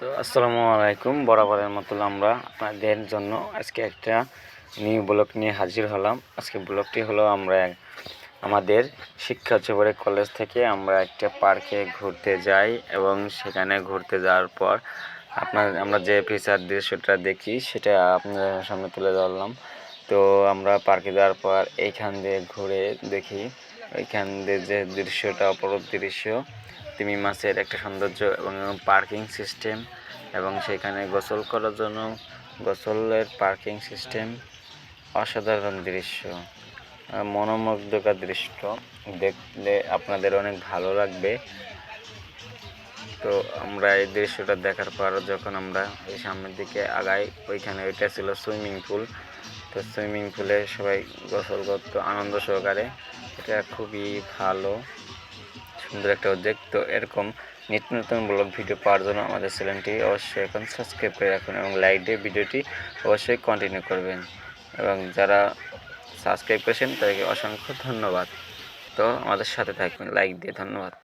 তো আসসালামু আলাইকুম, বরাবরের মতো আমরা আপনাদের জন্য আজকে একটা নিউ ব্লগ নিয়ে হাজির হলাম। আজকে ব্লগটি হলো আমরা আমাদের শিক্ষা চবরে কলেজ থেকে আমরা একটা পার্কে ঘুরতে যাই এবং সেখানে ঘুরতে যাওয়ার পর আপনার, আমরা যে ফিচার দৃশ্যটা দেখি, সেটা আপনাদের সামনে তুলে ধরলাম। তো আমরা পার্কে যাওয়ার পর এইখান দিয়ে ঘুরে দেখি ওইখান দিয়ে যে দৃশ্যটা অপরূপ দৃশ্য, তিমি মাছের একটা সৌন্দর্য এবং পার্কিং সিস্টেম এবং সেখানে গোসল করার জন্য গোসলের পার্কিং সিস্টেম অসাধারণ দৃশ্য মনোমুগ্ধকর দৃশ্য। দেখলে আপনাদের অনেক ভালো লাগবে। তো আমরা এই দৃশ্যটা দেখার পর যখন আমরা এই সামনের দিকে আগাই, ওইখানে ওইটা ছিল সুইমিং পুল তো সুইমিং পুলে সবাই গোসল করতো, আনন্দ সহকারে। এটা খুবই ভালো, সুন্দর একটা উদ্যোগ। তো এরকম নিত্য নতুন ব্লগ ভিডিও পাওয়ার জন্য আমাদের চ্যানেলটি অবশ্যই এখন সাবস্ক্রাইব করে রাখুন এবং লাইক দিয়ে ভিডিওটি অবশ্যই কন্টিনিউ করবেন। এবং যারা সাবস্ক্রাইব করেছেন তাদেরকে অসংখ্য ধন্যবাদ। তো আমাদের সাথে থাকবেন লাইক দিয়ে ধন্যবাদ।